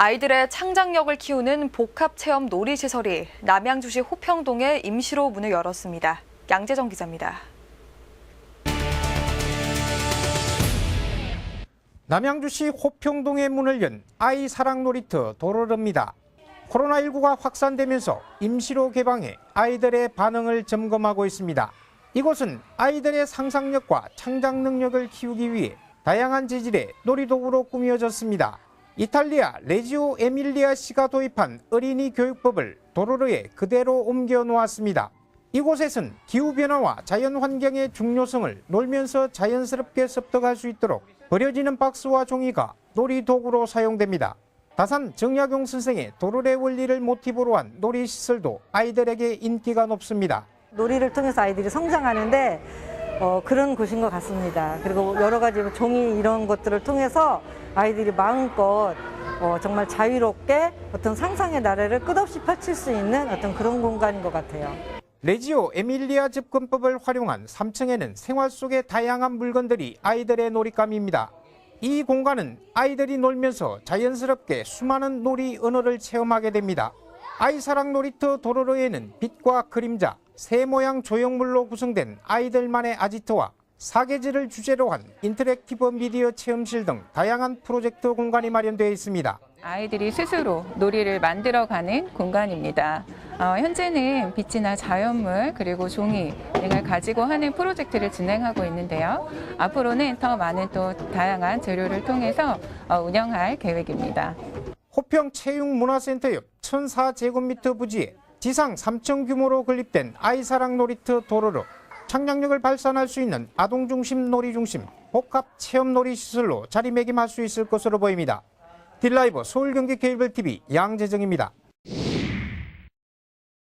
아이들의 창작력을 키우는 복합체험 놀이시설이 남양주시 호평동에 임시로 문을 열었습니다. 양재정 기자입니다. 남양주시 호평동의 문을 연 아이 사랑 놀이터 도로르입니다. 코로나19가 확산되면서 임시로 개방해 아이들의 반응을 점검하고 있습니다. 이곳은 아이들의 상상력과 창작 능력을 키우기 위해 다양한 재질의 놀이도구로 꾸며졌습니다. 이탈리아 레지오 에밀리아 씨가 도입한 어린이 교육법을 도로르에 그대로 옮겨 놓았습니다. 이곳에선 기후변화와 자연환경의 중요성을 놀면서 자연스럽게 습득할 수 있도록 버려지는 박스와 종이가 놀이도구로 사용됩니다. 다산 정약용 선생의 도르래 원리를 모티브로 한 놀이 시설도 아이들에게 인기가 높습니다. 놀이를 통해서 아이들이 성장하는데 어, 그런 곳인 것 같습니다. 그리고 여러 가지 종이 이런 것들을 통해서 아이들이 마음껏 어, 정말 자유롭게 어떤 상상의 나래를 끝없이 펼칠 수 있는 어떤 그런 공간인 것 같아요. 레지오 에밀리아 접근법을 활용한 3층에는 생활 속의 다양한 물건들이 아이들의 놀잇감입니다. 이 공간은 아이들이 놀면서 자연스럽게 수많은 놀이 언어를 체험하게 됩니다. 아이사랑 놀이터 도로로에는 빛과 그림자, 새 모양 조형물로 구성된 아이들만의 아지트와 사계절을 주제로 한 인터랙티브 미디어 체험실 등 다양한 프로젝트 공간이 마련되어 있습니다. 아이들이 스스로 놀이를 만들어가는 공간입니다. 어, 현재는 빛이나 자연물 그리고 종이 등을 가지고 하는 프로젝트를 진행하고 있는데요. 앞으로는 더 많은 또 다양한 재료를 통해서 어, 운영할 계획입니다. 호평 체육문화센터 옆 1004제곱미터 부지에 지상 3층 규모로 건립된 아이사랑 놀이터 도로로 창작력을 발산할 수 있는 아동 중심 놀이 중심 복합 체험 놀이 시설로 자리매김할 수 있을 것으로 보입니다. 딜라이브 서울 경기 케이블TV 양재정입니다.